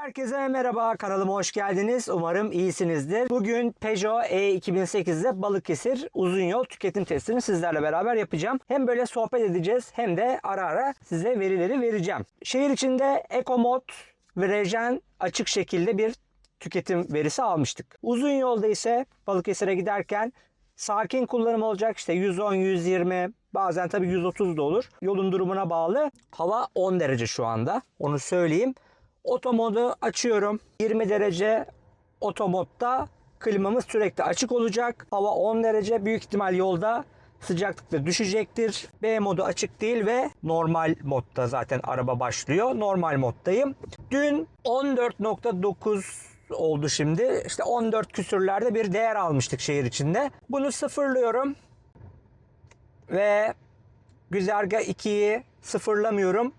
Herkese merhaba kanalıma hoş geldiniz. Umarım iyisinizdir. Bugün Peugeot E2008'de Balıkesir uzun yol tüketim testini sizlerle beraber yapacağım. Hem böyle sohbet edeceğiz hem de ara ara size verileri vereceğim. Şehir içinde EcoMod ve Rejen açık şekilde bir tüketim verisi almıştık. Uzun yolda ise Balıkesir'e giderken sakin kullanım olacak. İşte 110, 120, bazen tabii 130 da olur. Yolun durumuna bağlı. Hava 10 derece şu anda. Onu söyleyeyim. Otomodu açıyorum. 20 derece otomodda klimamız sürekli açık olacak. Hava 10 derece. Büyük ihtimal yolda sıcaklık da düşecektir. B modu açık değil ve normal modda zaten araba başlıyor. Normal moddayım. Dün 14.9 oldu şimdi. İşte 14 küsürlerde bir değer almıştık şehir içinde. Bunu sıfırlıyorum. Ve güzergah 2'yi sıfırlamıyorum.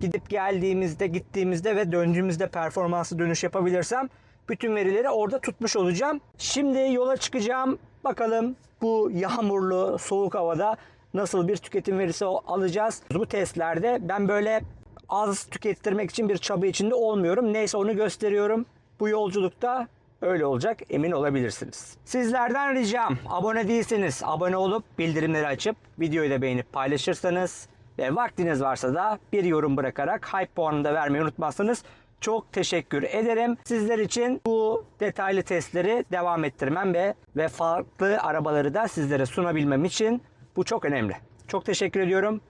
Gidip geldiğimizde, gittiğimizde ve döndüğümüzde performansı dönüş yapabilirsem bütün verileri orada tutmuş olacağım. Şimdi yola çıkacağım. Bakalım bu yağmurlu, soğuk havada nasıl bir tüketim verisi alacağız. Bu testlerde ben böyle az tükettirmek için bir çaba içinde olmuyorum. Neyse onu gösteriyorum. Bu yolculukta öyle olacak emin olabilirsiniz. Sizlerden ricam abone değilseniz abone olup bildirimleri açıp videoyu da beğenip paylaşırsanız ve vaktiniz varsa da bir yorum bırakarak hype puanını da vermeyi unutmazsanız çok teşekkür ederim. Sizler için bu detaylı testleri devam ettirmem ve ve farklı arabaları da sizlere sunabilmem için bu çok önemli. Çok teşekkür ediyorum.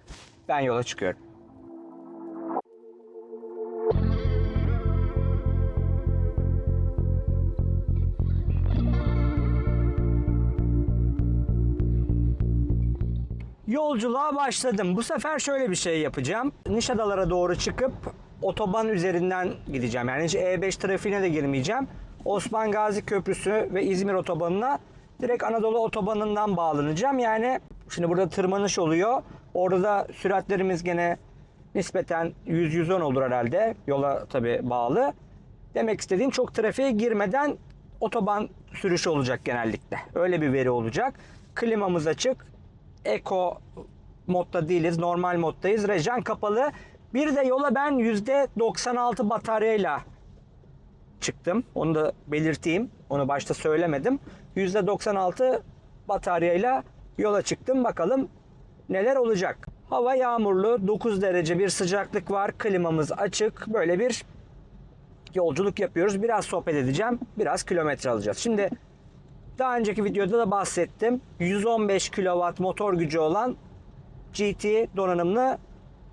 Ben yola çıkıyorum. Yolculuğa başladım. Bu sefer şöyle bir şey yapacağım. Nişadalara doğru çıkıp otoban üzerinden gideceğim. Yani hiç E5 trafiğine de girmeyeceğim. Osman Gazi Köprüsü ve İzmir otobanına direkt Anadolu otobanından bağlanacağım. Yani şimdi burada tırmanış oluyor. Orada da süratlerimiz gene nispeten 100-110 olur herhalde. Yola tabi bağlı. Demek istediğim çok trafiğe girmeden otoban sürüşü olacak genellikle. Öyle bir veri olacak. Klimamız açık. Eco modda değiliz. Normal moddayız. Rejen kapalı. Bir de yola ben %96 bataryayla çıktım. Onu da belirteyim. Onu başta söylemedim. %96 bataryayla yola çıktım. Bakalım neler olacak. Hava yağmurlu. 9 derece bir sıcaklık var. Klimamız açık. Böyle bir yolculuk yapıyoruz. Biraz sohbet edeceğim. Biraz kilometre alacağız. Şimdi daha önceki videoda da bahsettim. 115 kW motor gücü olan GT donanımlı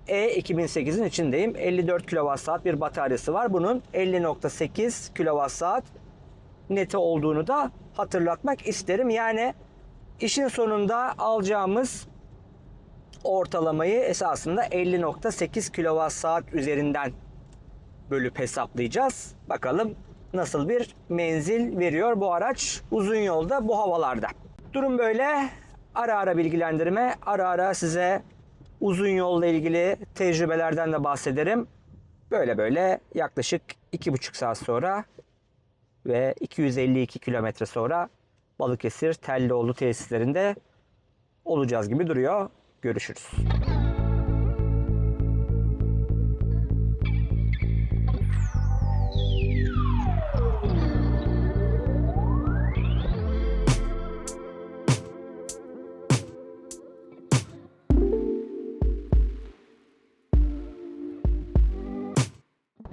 E2008'in içindeyim. 54 kWh bir bataryası var. Bunun 50.8 kWh neti olduğunu da hatırlatmak isterim. Yani işin sonunda alacağımız ortalamayı esasında 50.8 kWh üzerinden bölüp hesaplayacağız. Bakalım nasıl bir menzil veriyor bu araç uzun yolda bu havalarda. Durum böyle. Ara ara bilgilendirme, ara ara size uzun yolla ilgili tecrübelerden de bahsederim. Böyle böyle yaklaşık 2,5 saat sonra ve 252 kilometre sonra Balıkesir Tellioğlu tesislerinde olacağız gibi duruyor. Görüşürüz.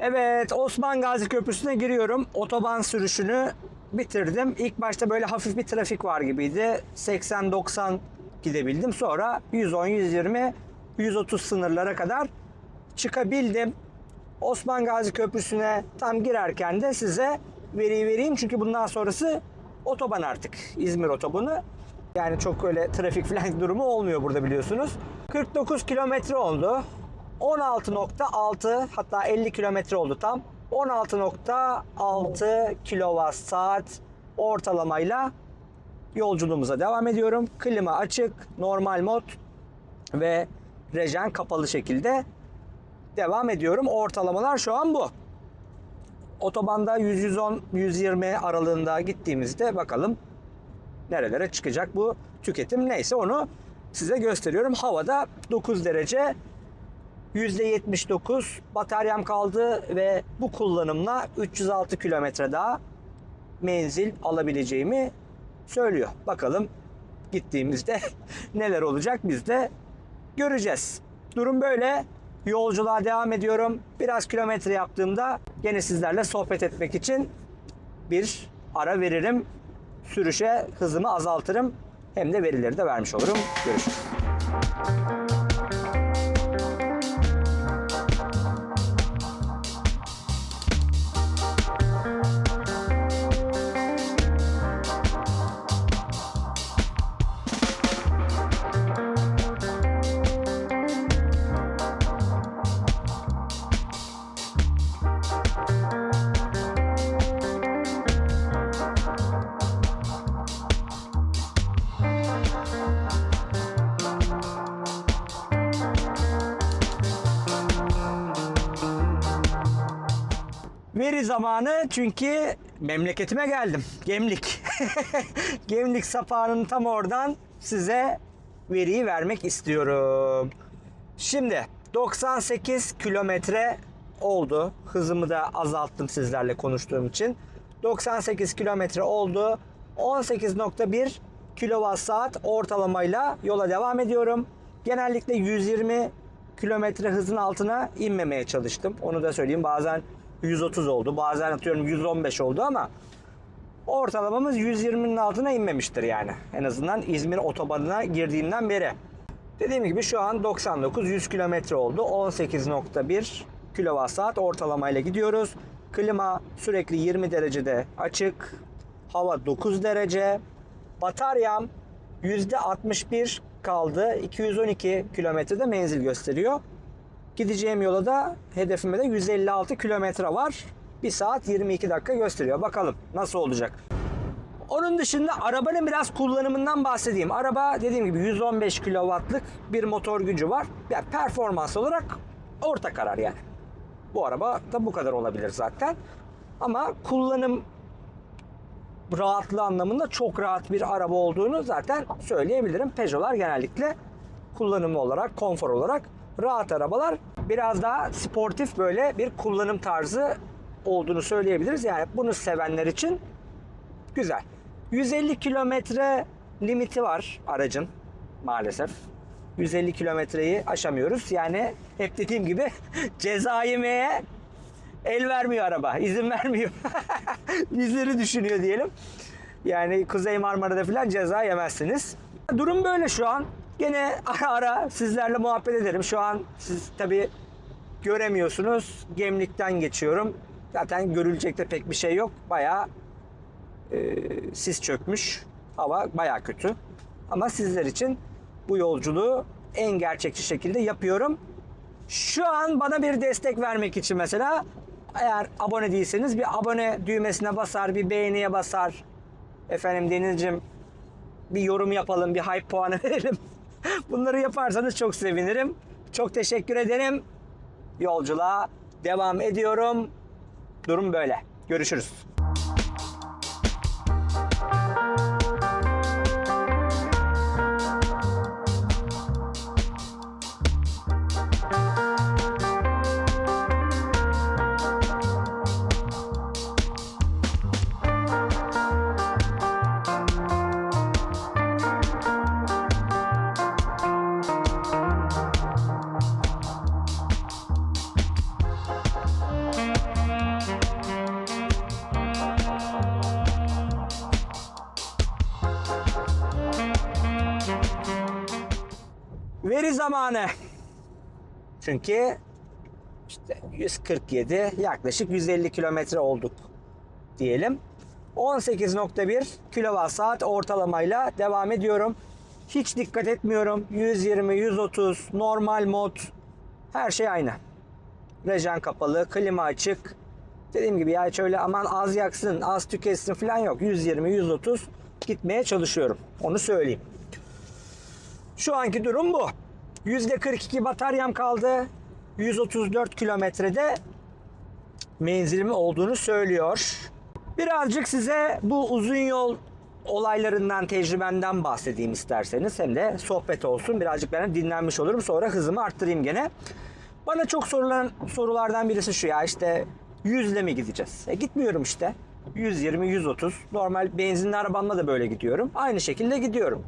Evet Osman Gazi Köprüsü'ne giriyorum. Otoban sürüşünü bitirdim. İlk başta böyle hafif bir trafik var gibiydi. 80-90 gidebildim. Sonra 110, 120, 130 sınırlara kadar çıkabildim. Osman Gazi Köprüsü'ne tam girerken de size veriyi vereyim. Çünkü bundan sonrası otoban artık. İzmir otobanı. Yani çok öyle trafik falan durumu olmuyor burada biliyorsunuz. 49 kilometre oldu. 16.6 hatta 50 kilometre oldu tam. 16.6 kilowatt saat ortalamayla yolculuğumuza devam ediyorum. Klima açık, normal mod ve rejen kapalı şekilde devam ediyorum. Ortalamalar şu an bu. Otobanda 100-110-120 aralığında gittiğimizde bakalım nerelere çıkacak bu tüketim neyse onu size gösteriyorum. Havada 9 derece %79 bataryam kaldı ve bu kullanımla 306 kilometre daha menzil alabileceğimi söylüyor. Bakalım gittiğimizde neler olacak biz de göreceğiz. Durum böyle. Yolculuğa devam ediyorum. Biraz kilometre yaptığımda gene sizlerle sohbet etmek için bir ara veririm. Sürüşe hızımı azaltırım. Hem de verileri de vermiş olurum. Görüşürüz. Veri zamanı çünkü memleketime geldim. Gemlik. Gemlik sapağının tam oradan size veriyi vermek istiyorum. Şimdi 98 kilometre oldu. Hızımı da azalttım sizlerle konuştuğum için. 98 kilometre oldu. 18.1 kilowatt saat ortalamayla yola devam ediyorum. Genellikle 120 kilometre hızın altına inmemeye çalıştım. Onu da söyleyeyim. Bazen 130 oldu. Bazen atıyorum 115 oldu ama ortalamamız 120'nin altına inmemiştir yani. En azından İzmir otobanına girdiğimden beri. Dediğim gibi şu an 99-100 kilometre oldu. 18.1 kilowatt saat ortalamayla gidiyoruz. Klima sürekli 20 derecede açık. Hava 9 derece. Bataryam %61 kaldı. 212 kilometrede menzil gösteriyor. Gideceğim yola da hedefime de 156 kilometre var. 1 saat 22 dakika gösteriyor. Bakalım nasıl olacak. Onun dışında arabanın biraz kullanımından bahsedeyim. Araba dediğim gibi 115 kW'lık bir motor gücü var. Yani performans olarak orta karar yani. Bu araba da bu kadar olabilir zaten. Ama kullanım rahatlığı anlamında çok rahat bir araba olduğunu zaten söyleyebilirim. Peugeot'lar genellikle kullanımı olarak, konfor olarak rahat arabalar. Biraz daha sportif böyle bir kullanım tarzı olduğunu söyleyebiliriz. Yani bunu sevenler için güzel. 150 kilometre limiti var aracın maalesef. 150 kilometreyi aşamıyoruz. Yani hep dediğim gibi ceza yemeye el vermiyor araba. izin vermiyor. Bizleri düşünüyor diyelim. Yani Kuzey Marmara'da falan ceza yemezsiniz. Durum böyle şu an. Gene ara ara sizlerle muhabbet ederim. Şu an siz tabi göremiyorsunuz. Gemlikten geçiyorum. Zaten görülecek de pek bir şey yok. Bayağı e, sis çökmüş. Hava bayağı kötü. Ama sizler için bu yolculuğu en gerçekçi şekilde yapıyorum. Şu an bana bir destek vermek için mesela eğer abone değilseniz bir abone düğmesine basar, bir beğeniye basar. Efendim Deniz'cim bir yorum yapalım, bir hype puanı verelim. Bunları yaparsanız çok sevinirim. Çok teşekkür ederim. Yolculuğa devam ediyorum. Durum böyle. Görüşürüz. Veri zamanı. Çünkü işte 147 yaklaşık 150 kilometre olduk diyelim. 18.1 kilowatt saat ortalamayla devam ediyorum. Hiç dikkat etmiyorum. 120, 130, normal mod her şey aynı. Rejen kapalı, klima açık. Dediğim gibi ya şöyle aman az yaksın, az tüketsin falan yok. 120, 130 gitmeye çalışıyorum. Onu söyleyeyim. Şu anki durum bu. %42 bataryam kaldı. 134 kilometrede menzilimi olduğunu söylüyor. Birazcık size bu uzun yol olaylarından, tecrübemden bahsedeyim isterseniz. Hem de sohbet olsun. Birazcık ben dinlenmiş olurum. Sonra hızımı arttırayım gene. Bana çok sorulan sorulardan birisi şu ya işte 100 ile mi gideceğiz? E gitmiyorum işte. 120, 130. Normal benzinli arabamla da böyle gidiyorum. Aynı şekilde gidiyorum.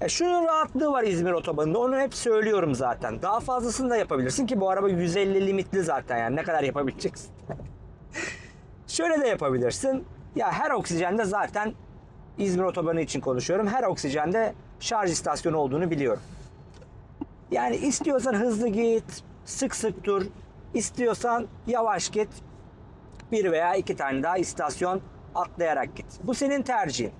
E şunun rahatlığı var İzmir otobanında. Onu hep söylüyorum zaten. Daha fazlasını da yapabilirsin ki bu araba 150 limitli zaten yani. Ne kadar yapabileceksin? Şöyle de yapabilirsin. Ya her oksijende zaten İzmir otobanı için konuşuyorum. Her oksijende şarj istasyonu olduğunu biliyorum. Yani istiyorsan hızlı git, sık sık dur. İstiyorsan yavaş git. Bir veya iki tane daha istasyon atlayarak git. Bu senin tercihin.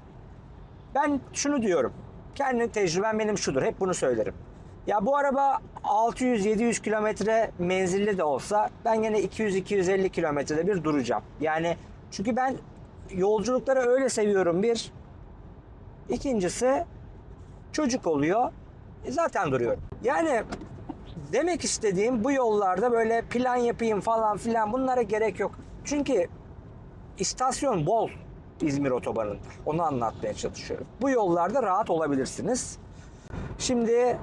Ben şunu diyorum. Kendi tecrübem benim şudur. Hep bunu söylerim. Ya bu araba 600-700 kilometre menzilli de olsa ben yine 200-250 kilometrede bir duracağım. Yani çünkü ben yolculukları öyle seviyorum bir. İkincisi çocuk oluyor. E zaten duruyorum. Yani demek istediğim bu yollarda böyle plan yapayım falan filan bunlara gerek yok. Çünkü istasyon bol İzmir otobanında. Onu anlatmaya çalışıyorum. Bu yollarda rahat olabilirsiniz. Şimdi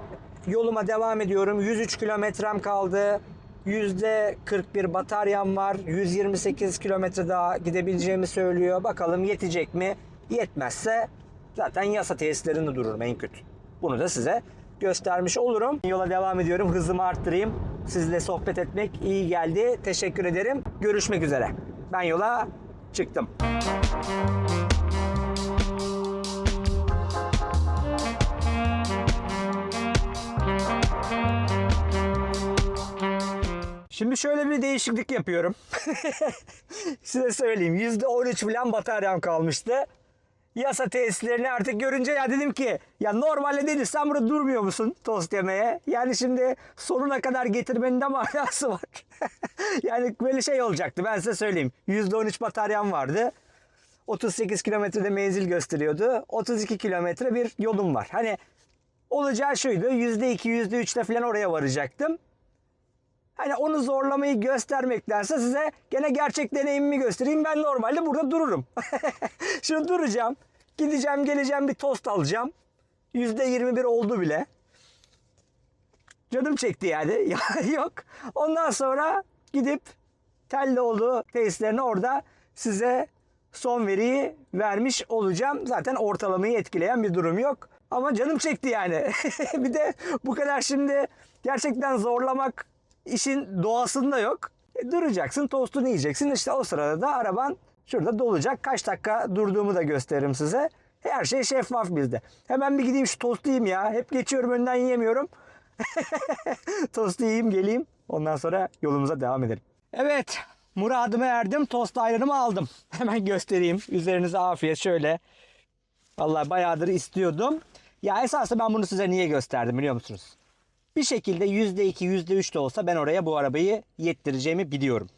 yoluma devam ediyorum. 103 kilometrem kaldı. %41 bataryam var. 128 kilometre daha gidebileceğimi söylüyor. Bakalım yetecek mi? Yetmezse zaten yasa tesislerinde dururum en kötü. Bunu da size göstermiş olurum. Yola devam ediyorum. Hızımı arttırayım. Sizle sohbet etmek iyi geldi. Teşekkür ederim. Görüşmek üzere. Ben yola çıktım. Şimdi şöyle bir değişiklik yapıyorum. Size söyleyeyim. %13 falan bataryam kalmıştı. Yasa tesislerini artık görünce ya dedim ki ya normalde Deniz sen burada durmuyor musun tost yemeye? Yani şimdi sonuna kadar getirmenin de manası var. yani böyle şey olacaktı ben size söyleyeyim. %13 bataryam vardı. 38 kilometrede menzil gösteriyordu. 32 kilometre bir yolum var. Hani olacağı şuydu. %2, %3'te falan oraya varacaktım. Hani onu zorlamayı göstermektense size gene gerçek deneyimimi göstereyim. Ben normalde burada dururum. Şimdi duracağım. Gideceğim geleceğim bir tost alacağım. %21 oldu bile. Canım çekti yani. Ya yok. Ondan sonra gidip Telloğlu tesislerine orada size son veriyi vermiş olacağım. Zaten ortalamayı etkileyen bir durum yok. Ama canım çekti yani. bir de bu kadar şimdi gerçekten zorlamak işin doğasında yok. E, duracaksın, tostunu yiyeceksin. İşte o sırada da araban şurada dolacak. Kaç dakika durduğumu da gösteririm size. Her şey şeffaf bizde. Hemen bir gideyim şu tostu yiyeyim ya. Hep geçiyorum önden yiyemiyorum. Tostu yiyeyim geleyim. Ondan sonra yolumuza devam edelim. Evet. Muradıma erdim. Tost ayranımı aldım. Hemen göstereyim. Üzerinize afiyet şöyle. Vallahi bayağıdır istiyordum. Ya esasında ben bunu size niye gösterdim biliyor musunuz? Bir şekilde %2, %3 de olsa ben oraya bu arabayı yettireceğimi biliyorum.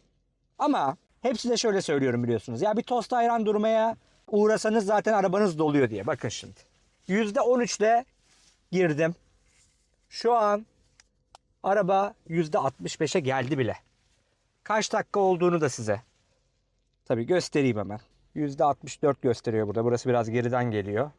Ama hepsi de şöyle söylüyorum biliyorsunuz. Ya bir tost ayran durmaya uğrasanız zaten arabanız doluyor diye. Bakın şimdi. %13'le girdim. Şu an araba %65'e geldi bile. Kaç dakika olduğunu da size. Tabii göstereyim hemen. %64 gösteriyor burada. Burası biraz geriden geliyor.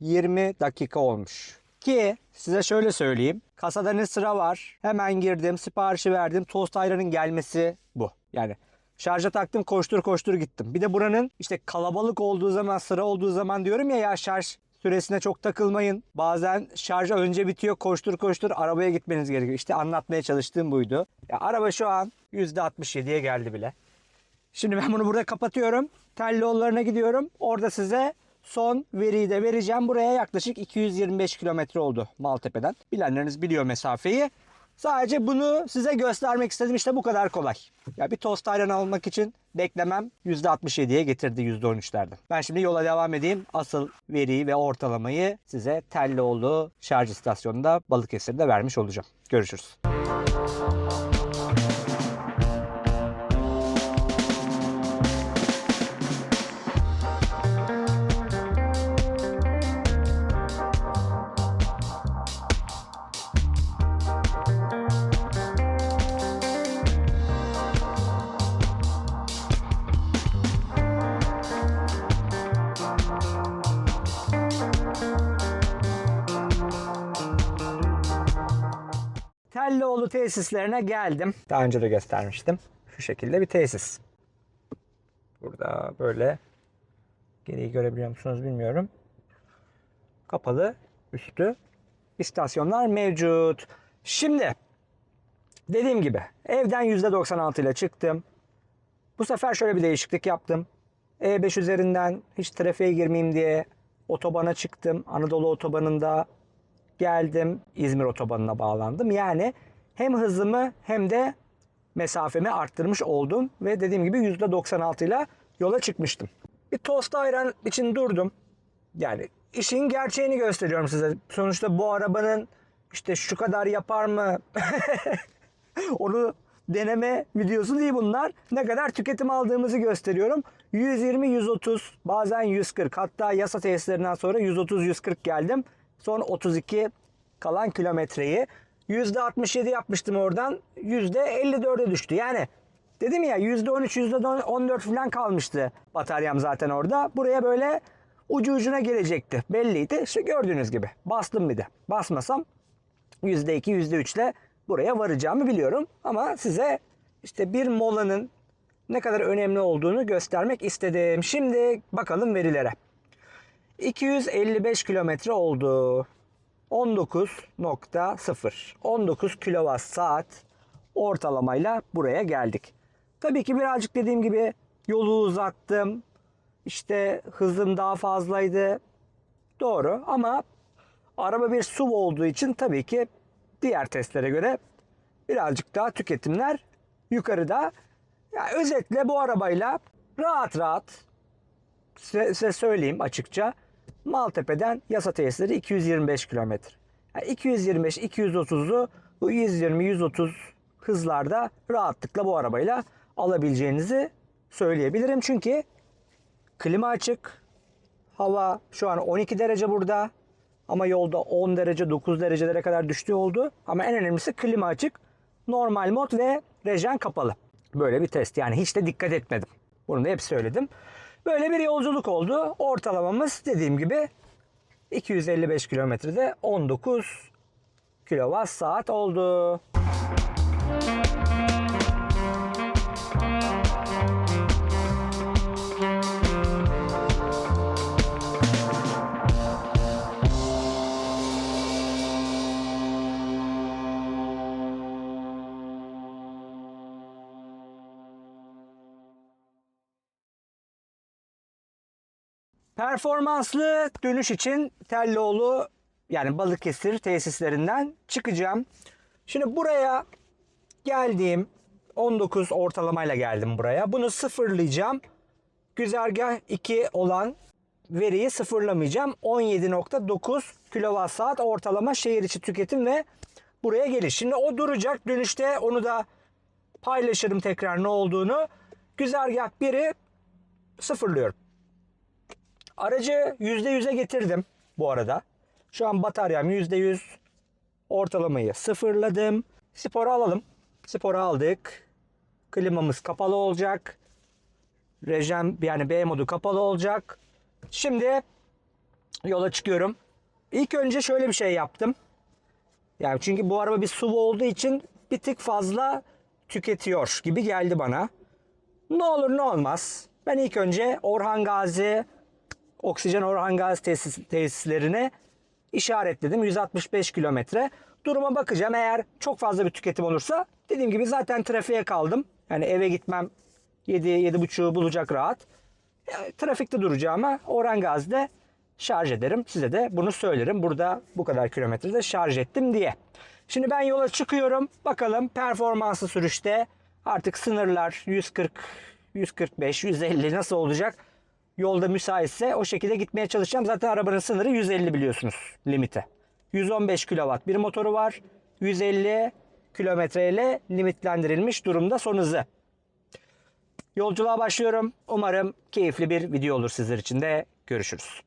20 dakika olmuş. Ki size şöyle söyleyeyim. Kasada ne sıra var? Hemen girdim, siparişi verdim. Tost ayranın gelmesi bu. Yani şarja taktım, koştur koştur gittim. Bir de buranın işte kalabalık olduğu zaman, sıra olduğu zaman diyorum ya ya şarj süresine çok takılmayın. Bazen şarj önce bitiyor, koştur koştur arabaya gitmeniz gerekiyor. İşte anlatmaya çalıştığım buydu. Ya araba şu an %67'ye geldi bile. Şimdi ben bunu burada kapatıyorum. Telli gidiyorum. Orada size son veriyi de vereceğim. Buraya yaklaşık 225 kilometre oldu Maltepe'den. Bilenleriniz biliyor mesafeyi. Sadece bunu size göstermek istedim. İşte bu kadar kolay. Ya bir tost ayran almak için beklemem %67'ye getirdi %13'lerden. Ben şimdi yola devam edeyim. Asıl veriyi ve ortalamayı size Tellioğlu şarj istasyonunda Balıkesir'de vermiş olacağım. Görüşürüz. Telloğlu tesislerine geldim. Daha önce de göstermiştim. Şu şekilde bir tesis. Burada böyle geriyi görebiliyor musunuz bilmiyorum. Kapalı üstü istasyonlar mevcut. Şimdi dediğim gibi evden %96 ile çıktım. Bu sefer şöyle bir değişiklik yaptım. E5 üzerinden hiç trafiğe girmeyeyim diye otobana çıktım. Anadolu otobanında geldim. İzmir otobanına bağlandım. Yani hem hızımı hem de mesafemi arttırmış oldum. Ve dediğim gibi %96 ile yola çıkmıştım. Bir tost ayran için durdum. Yani işin gerçeğini gösteriyorum size. Sonuçta bu arabanın işte şu kadar yapar mı? Onu deneme videosu değil bunlar. Ne kadar tüketim aldığımızı gösteriyorum. 120 130 bazen 140 hatta yasa tesislerinden sonra 130 140 geldim. Son 32 kalan kilometreyi %67 yapmıştım oradan. %54'e düştü. Yani dedim ya %13 %14 falan kalmıştı bataryam zaten orada. Buraya böyle ucu ucuna gelecekti. Belliydi. İşte gördüğünüz gibi. Bastım bir de. Basmasam %2 %3 ile buraya varacağımı biliyorum. Ama size işte bir molanın ne kadar önemli olduğunu göstermek istedim. Şimdi bakalım verilere. 255 kilometre oldu. 19.0 19 kilovat saat ortalamayla buraya geldik. Tabii ki birazcık dediğim gibi yolu uzattım. İşte hızım daha fazlaydı. Doğru ama araba bir SUV olduğu için tabii ki diğer testlere göre birazcık daha tüketimler yukarıda. Ya özetle bu arabayla rahat rahat size, size söyleyeyim açıkça Maltepe'den yasa tesisleri 225 kilometre. Yani 225 230'u bu 120 130 hızlarda rahatlıkla bu arabayla alabileceğinizi söyleyebilirim. Çünkü klima açık. Hava şu an 12 derece burada. Ama yolda 10 derece 9 derecelere kadar düştüğü oldu. Ama en önemlisi klima açık. Normal mod ve rejen kapalı. Böyle bir test. Yani hiç de dikkat etmedim. Bunu da hep söyledim. Böyle bir yolculuk oldu. Ortalamamız dediğim gibi 255 kilometrede 19 kilowatt saat oldu. Performanslı dönüş için Telloğlu yani Balıkesir tesislerinden çıkacağım. Şimdi buraya geldiğim 19 ortalamayla geldim buraya. Bunu sıfırlayacağım. Güzergah 2 olan veriyi sıfırlamayacağım. 17.9 kWh ortalama şehir içi tüketim ve buraya geliş. Şimdi o duracak. Dönüşte onu da paylaşırım tekrar ne olduğunu. Güzergah 1'i sıfırlıyorum. Aracı %100'e getirdim bu arada. Şu an bataryam %100. Ortalamayı sıfırladım. Spora alalım. Spora aldık. Klimamız kapalı olacak. Rejim yani B modu kapalı olacak. Şimdi yola çıkıyorum. İlk önce şöyle bir şey yaptım. Yani çünkü bu araba bir SUV olduğu için bir tık fazla tüketiyor gibi geldi bana. Ne olur ne olmaz. Ben ilk önce Orhan Gazi Oksijen Orhan Gazi tesis, tesislerine işaretledim. 165 kilometre. Duruma bakacağım. Eğer çok fazla bir tüketim olursa dediğim gibi zaten trafiğe kaldım. Yani eve gitmem 7 7.5'u bulacak rahat. Yani, trafikte duracağıma Orhan Gazi'de şarj ederim. Size de bunu söylerim. Burada bu kadar kilometrede şarj ettim diye. Şimdi ben yola çıkıyorum. Bakalım performanslı sürüşte artık sınırlar 140, 145, 150 nasıl olacak? Yolda müsaitse o şekilde gitmeye çalışacağım. Zaten arabanın sınırı 150 biliyorsunuz limite. 115 kW bir motoru var. 150 kilometre ile limitlendirilmiş durumda son hızı. Yolculuğa başlıyorum. Umarım keyifli bir video olur sizler için de. Görüşürüz.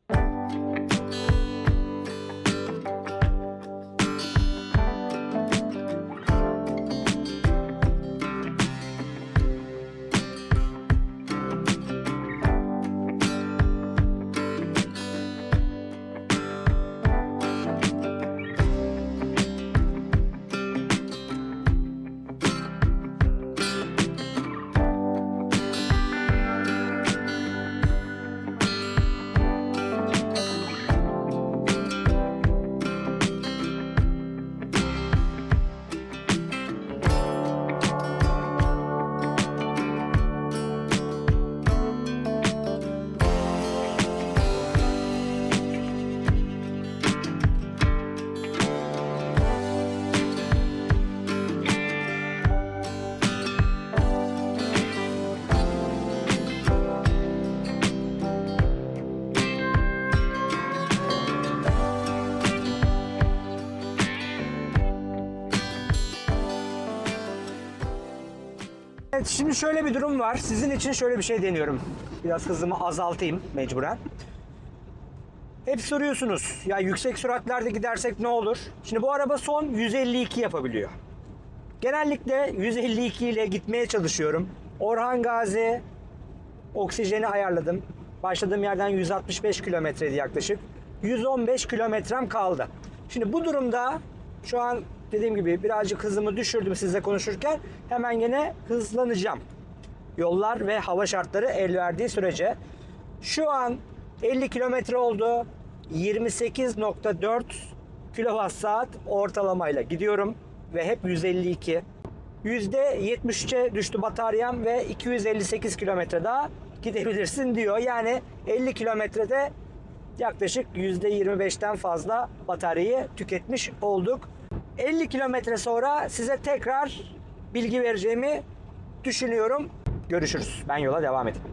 Şimdi şöyle bir durum var. Sizin için şöyle bir şey deniyorum. Biraz hızımı azaltayım mecburen. Hep soruyorsunuz ya yüksek süratlerde gidersek ne olur? Şimdi bu araba son 152 yapabiliyor. Genellikle 152 ile gitmeye çalışıyorum. Orhan Gazi oksijeni ayarladım. Başladığım yerden 165 kilometreydi yaklaşık. 115 kilometrem kaldı. Şimdi bu durumda şu an dediğim gibi birazcık hızımı düşürdüm sizle konuşurken. Hemen gene hızlanacağım. Yollar ve hava şartları el verdiği sürece. Şu an 50 kilometre oldu. 28.4 kWh saat ortalamayla gidiyorum ve hep 152. %73'e düştü bataryam ve 258 kilometre daha gidebilirsin diyor. Yani 50 kilometrede yaklaşık %25'ten fazla bataryayı tüketmiş olduk. 50 kilometre sonra size tekrar bilgi vereceğimi düşünüyorum. Görüşürüz. Ben yola devam edeyim.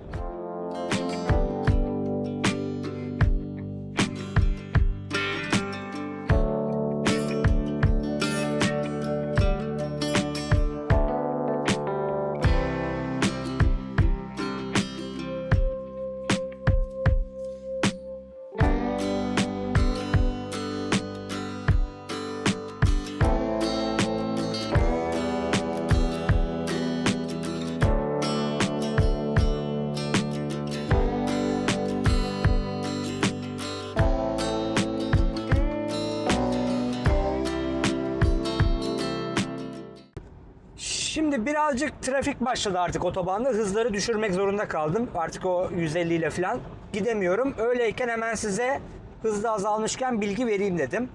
Trafik başladı artık otobanda. Hızları düşürmek zorunda kaldım. Artık o 150 ile falan gidemiyorum. Öyleyken hemen size hızlı azalmışken bilgi vereyim dedim.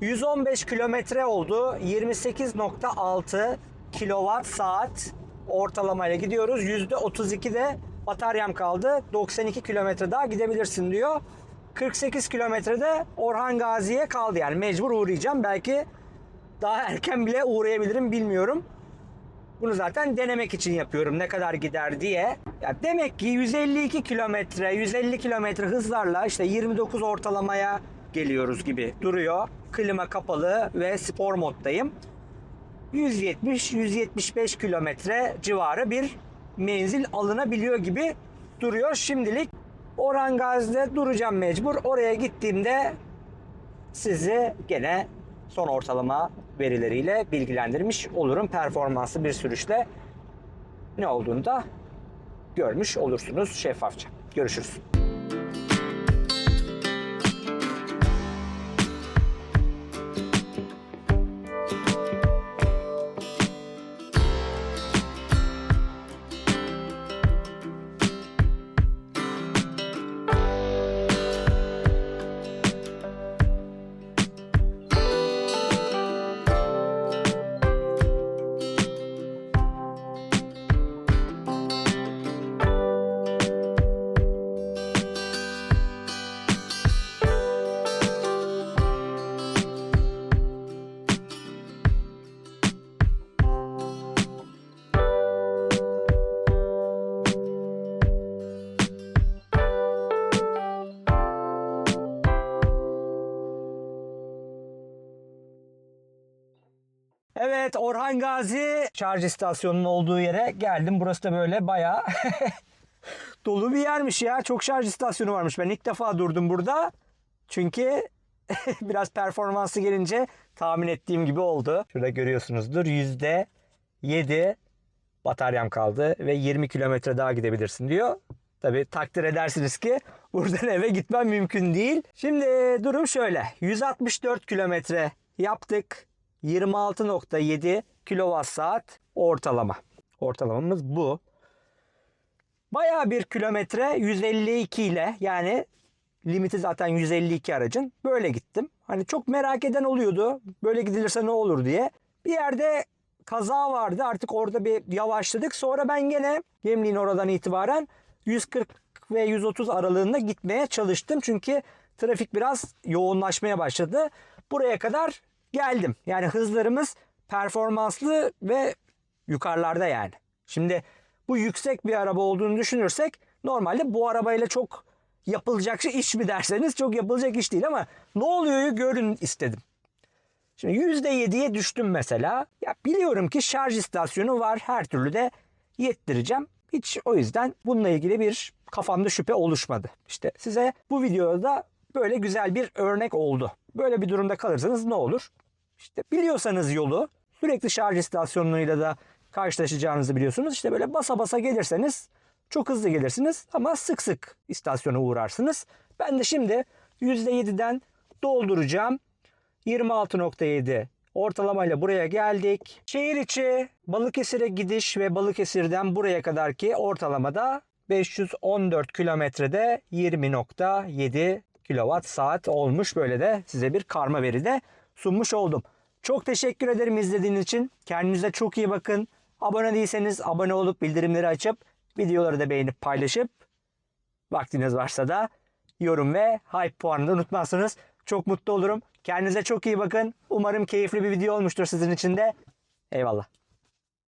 115 kilometre oldu. 28.6 kilowatt saat ortalamayla gidiyoruz. %32 de bataryam kaldı. 92 kilometre daha gidebilirsin diyor. 48 kilometrede Orhan Gazi'ye kaldı yani mecbur uğrayacağım. Belki daha erken bile uğrayabilirim bilmiyorum. Bunu zaten denemek için yapıyorum ne kadar gider diye. Ya demek ki 152 kilometre, 150 kilometre hızlarla işte 29 ortalamaya geliyoruz gibi duruyor. Klima kapalı ve spor moddayım. 170-175 kilometre civarı bir menzil alınabiliyor gibi duruyor şimdilik. Orhan Gazi'de duracağım mecbur. Oraya gittiğimde sizi gene son ortalama verileriyle bilgilendirmiş olurum. Performanslı bir sürüşle ne olduğunu da görmüş olursunuz şeffafça. Görüşürüz. Evet Orhan Gazi şarj istasyonunun olduğu yere geldim. Burası da böyle bayağı dolu bir yermiş ya. Çok şarj istasyonu varmış. Ben ilk defa durdum burada. Çünkü biraz performansı gelince tahmin ettiğim gibi oldu. Şurada görüyorsunuzdur. Yüzde 7 bataryam kaldı ve 20 kilometre daha gidebilirsin diyor. Tabi takdir edersiniz ki buradan eve gitmem mümkün değil. Şimdi durum şöyle. 164 kilometre yaptık. 26.7 kilowatt saat ortalama. Ortalamamız bu. Bayağı bir kilometre 152 ile yani limiti zaten 152 aracın böyle gittim. Hani çok merak eden oluyordu. Böyle gidilirse ne olur diye. Bir yerde kaza vardı. Artık orada bir yavaşladık. Sonra ben gene Gemliğin oradan itibaren 140 ve 130 aralığında gitmeye çalıştım. Çünkü trafik biraz yoğunlaşmaya başladı. Buraya kadar geldim. Yani hızlarımız performanslı ve yukarılarda yani. Şimdi bu yüksek bir araba olduğunu düşünürsek normalde bu arabayla çok yapılacak iş mi derseniz çok yapılacak iş değil ama ne oluyor görün istedim. Şimdi %7'ye düştüm mesela. Ya biliyorum ki şarj istasyonu var. Her türlü de yettireceğim. Hiç o yüzden bununla ilgili bir kafamda şüphe oluşmadı. İşte size bu videoda böyle güzel bir örnek oldu. Böyle bir durumda kalırsanız ne olur? İşte biliyorsanız yolu sürekli şarj istasyonlarıyla da karşılaşacağınızı biliyorsunuz. İşte böyle basa basa gelirseniz çok hızlı gelirsiniz ama sık sık istasyona uğrarsınız. Ben de şimdi %7'den dolduracağım. 26.7 ortalamayla buraya geldik. Şehir içi Balıkesir'e gidiş ve Balıkesir'den buraya kadarki ortalamada 514 kilometrede 20.7 kilowatt saat olmuş. Böyle de size bir karma veri de sunmuş oldum. Çok teşekkür ederim izlediğiniz için. Kendinize çok iyi bakın. Abone değilseniz abone olup bildirimleri açıp videoları da beğenip paylaşıp vaktiniz varsa da yorum ve hype puanını da unutmazsınız. Çok mutlu olurum. Kendinize çok iyi bakın. Umarım keyifli bir video olmuştur sizin için de. Eyvallah.